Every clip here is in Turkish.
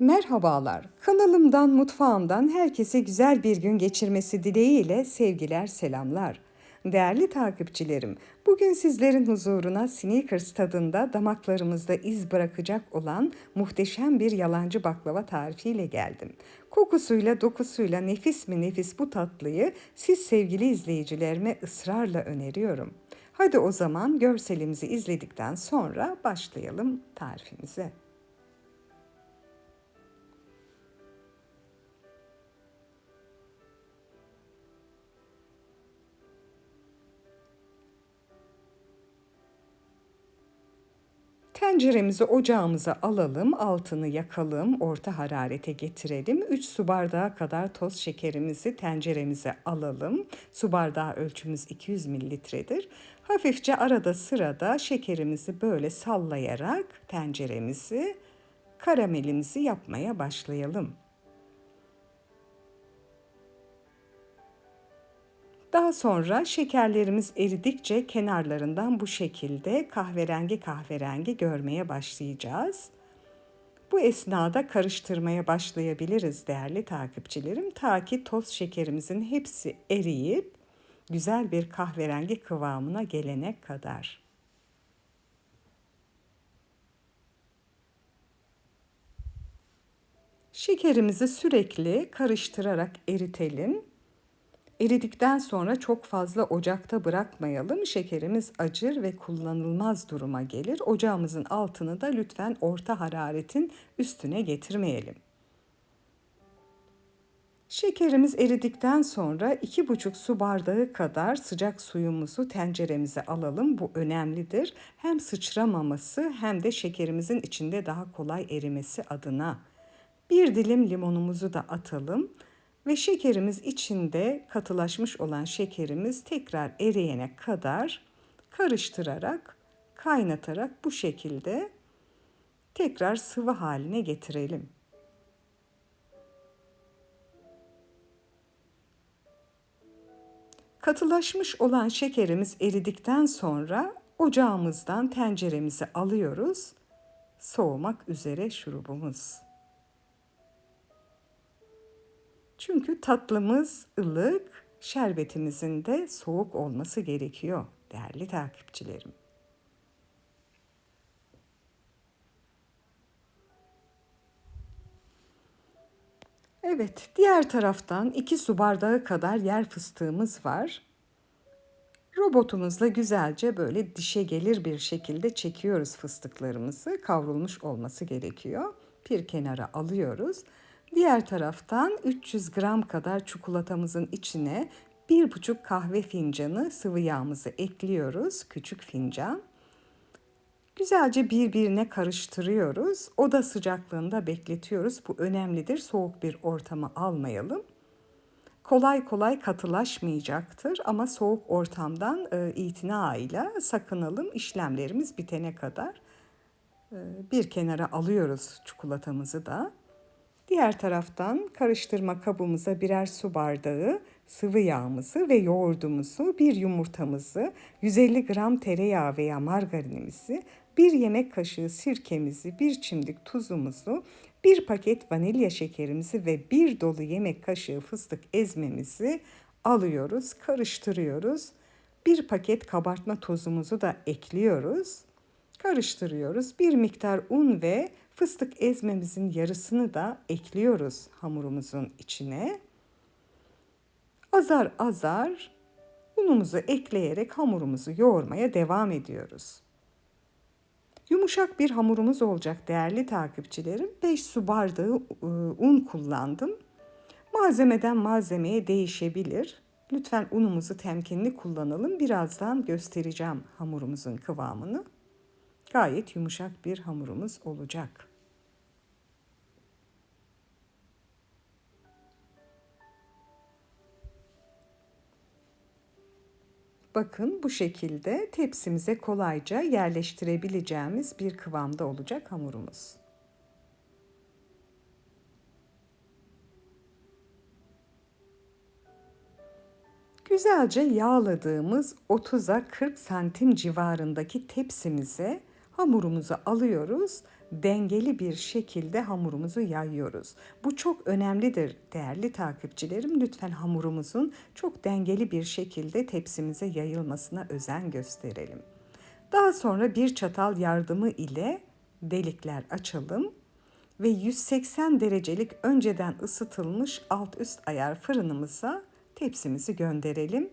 Merhabalar. Kanalımdan, mutfağımdan herkese güzel bir gün geçirmesi dileğiyle sevgiler, selamlar. Değerli takipçilerim, bugün sizlerin huzuruna Snickers tadında damaklarımızda iz bırakacak olan muhteşem bir yalancı baklava tarifiyle geldim. Kokusuyla, dokusuyla nefis mi nefis bu tatlıyı siz sevgili izleyicilerime ısrarla öneriyorum. Hadi o zaman görselimizi izledikten sonra başlayalım tarifimize. Tenceremizi ocağımıza alalım, altını yakalım, orta hararete getirelim. 3 su bardağı kadar toz şekerimizi tenceremize alalım. Su bardağı ölçümüz 200 mililitredir. Hafifçe arada sırada şekerimizi böyle sallayarak tenceremizi, karamelimizi yapmaya başlayalım. Daha sonra şekerlerimiz eridikçe kenarlarından bu şekilde kahverengi kahverengi görmeye başlayacağız. Bu esnada karıştırmaya başlayabiliriz değerli takipçilerim ta ki toz şekerimizin hepsi eriyip güzel bir kahverengi kıvamına gelene kadar. Şekerimizi sürekli karıştırarak eritelim. Eridikten sonra çok fazla ocakta bırakmayalım. Şekerimiz acır ve kullanılmaz duruma gelir. Ocağımızın altını da lütfen orta hararetin üstüne getirmeyelim. Şekerimiz eridikten sonra 2,5 su bardağı kadar sıcak suyumuzu tenceremize alalım. Bu önemlidir. Hem sıçramaması hem de şekerimizin içinde daha kolay erimesi adına. Bir dilim limonumuzu da atalım ve şekerimiz içinde katılaşmış olan şekerimiz tekrar eriyene kadar karıştırarak, kaynatarak bu şekilde tekrar sıvı haline getirelim. Katılaşmış olan şekerimiz eridikten sonra ocağımızdan tenceremizi alıyoruz. Soğumak üzere şurubumuz. Çünkü tatlımız ılık, şerbetimizin de soğuk olması gerekiyor değerli takipçilerim. Evet, diğer taraftan 2 su bardağı kadar yer fıstığımız var. Robotumuzla güzelce böyle dişe gelir bir şekilde çekiyoruz fıstıklarımızı. Kavrulmuş olması gerekiyor. Bir kenara alıyoruz. Diğer taraftan 300 gram kadar çikolatamızın içine 1,5 kahve fincanı sıvı yağımızı ekliyoruz. Küçük fincan. Güzelce birbirine karıştırıyoruz. Oda sıcaklığında bekletiyoruz. Bu önemlidir. Soğuk bir ortama almayalım. Kolay kolay katılaşmayacaktır ama soğuk ortamdan e, itinayla sakınalım işlemlerimiz bitene kadar. E, bir kenara alıyoruz çikolatamızı da. Diğer taraftan karıştırma kabımıza birer su bardağı sıvı yağımızı ve yoğurdumuzu, bir yumurtamızı, 150 gram tereyağı veya margarinimizi, bir yemek kaşığı sirkemizi, bir çimdik tuzumuzu, bir paket vanilya şekerimizi ve bir dolu yemek kaşığı fıstık ezmemizi alıyoruz, karıştırıyoruz. Bir paket kabartma tozumuzu da ekliyoruz. Karıştırıyoruz. Bir miktar un ve Fıstık ezmemizin yarısını da ekliyoruz hamurumuzun içine. Azar azar unumuzu ekleyerek hamurumuzu yoğurmaya devam ediyoruz. Yumuşak bir hamurumuz olacak değerli takipçilerim. 5 su bardağı ıı, un kullandım. Malzemeden malzemeye değişebilir. Lütfen unumuzu temkinli kullanalım. Birazdan göstereceğim hamurumuzun kıvamını. Gayet yumuşak bir hamurumuz olacak. Bakın bu şekilde tepsimize kolayca yerleştirebileceğimiz bir kıvamda olacak hamurumuz. Güzelce yağladığımız 30'a 40 santim civarındaki tepsimize hamurumuzu alıyoruz dengeli bir şekilde hamurumuzu yayıyoruz. Bu çok önemlidir değerli takipçilerim. Lütfen hamurumuzun çok dengeli bir şekilde tepsimize yayılmasına özen gösterelim. Daha sonra bir çatal yardımı ile delikler açalım ve 180 derecelik önceden ısıtılmış alt üst ayar fırınımıza tepsimizi gönderelim.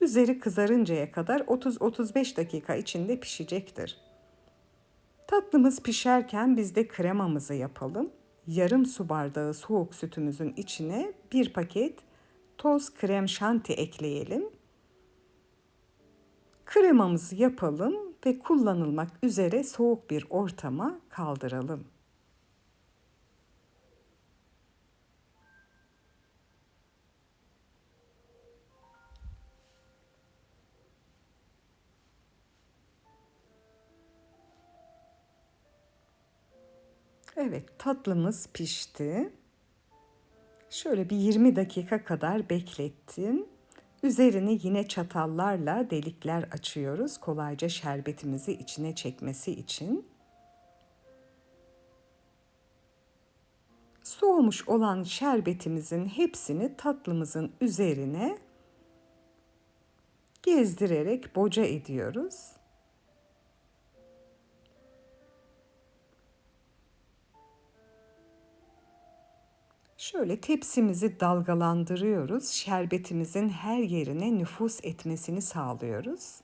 Üzeri kızarıncaya kadar 30-35 dakika içinde pişecektir. Tatlımız pişerken biz de kremamızı yapalım. Yarım su bardağı soğuk sütümüzün içine bir paket toz krem şanti ekleyelim. Kremamızı yapalım ve kullanılmak üzere soğuk bir ortama kaldıralım. Evet, tatlımız pişti. Şöyle bir 20 dakika kadar beklettim. Üzerini yine çatallarla delikler açıyoruz kolayca şerbetimizi içine çekmesi için. Soğumuş olan şerbetimizin hepsini tatlımızın üzerine gezdirerek boca ediyoruz. Şöyle tepsimizi dalgalandırıyoruz. Şerbetimizin her yerine nüfus etmesini sağlıyoruz.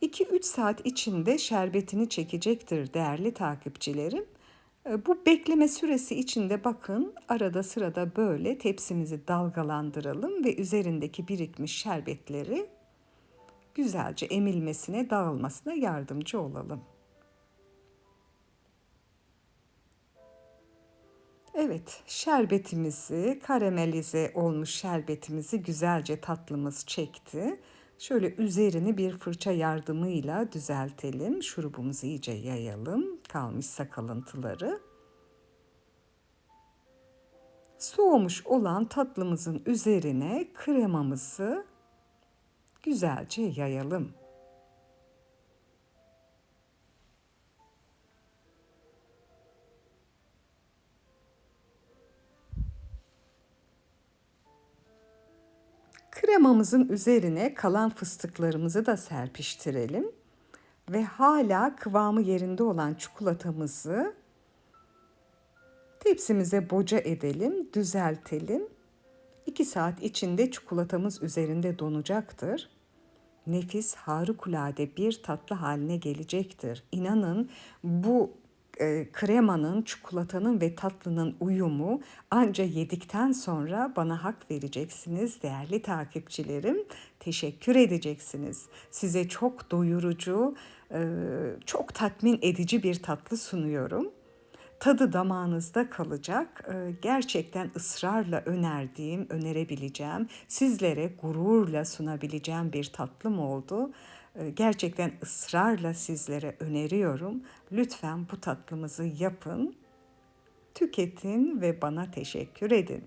İki üç saat içinde şerbetini çekecektir değerli takipçilerim. Ee, bu bekleme süresi içinde bakın arada sırada böyle tepsimizi dalgalandıralım ve üzerindeki birikmiş şerbetleri güzelce emilmesine, dağılmasına yardımcı olalım. Evet, şerbetimizi, karamelize olmuş şerbetimizi güzelce tatlımız çekti. Şöyle üzerini bir fırça yardımıyla düzeltelim. Şurubumuzu iyice yayalım. Kalmışsa kalıntıları. Soğumuş olan tatlımızın üzerine kremamızı güzelce yayalım. Kremamızın üzerine kalan fıstıklarımızı da serpiştirelim ve hala kıvamı yerinde olan çikolatamızı tepsimize boca edelim, düzeltelim. 2 saat içinde çikolatamız üzerinde donacaktır. Nefis harikulade bir tatlı haline gelecektir. İnanın bu kremanın, çikolatanın ve tatlının uyumu anca yedikten sonra bana hak vereceksiniz değerli takipçilerim. Teşekkür edeceksiniz. Size çok doyurucu, e, çok tatmin edici bir tatlı sunuyorum. Tadı damağınızda kalacak. E, gerçekten ısrarla önerdiğim, önerebileceğim, sizlere gururla sunabileceğim bir tatlım oldu. Ee, gerçekten ısrarla sizlere öneriyorum. Lütfen bu tatlımızı yapın, tüketin ve bana teşekkür edin.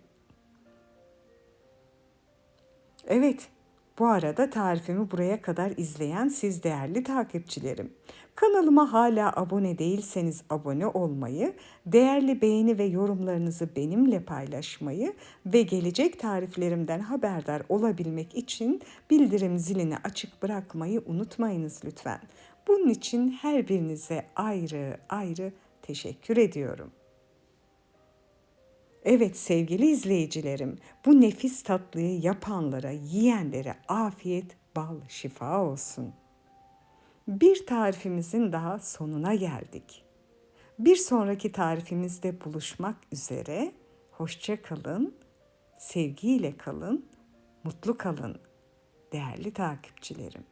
Evet, bu arada tarifimi buraya kadar izleyen siz değerli takipçilerim. Kanalıma hala abone değilseniz abone olmayı, değerli beğeni ve yorumlarınızı benimle paylaşmayı ve gelecek tariflerimden haberdar olabilmek için bildirim zilini açık bırakmayı unutmayınız lütfen. Bunun için her birinize ayrı ayrı teşekkür ediyorum. Evet sevgili izleyicilerim, bu nefis tatlıyı yapanlara, yiyenlere afiyet, bal, şifa olsun. Bir tarifimizin daha sonuna geldik. Bir sonraki tarifimizde buluşmak üzere. Hoşça kalın, sevgiyle kalın, mutlu kalın değerli takipçilerim.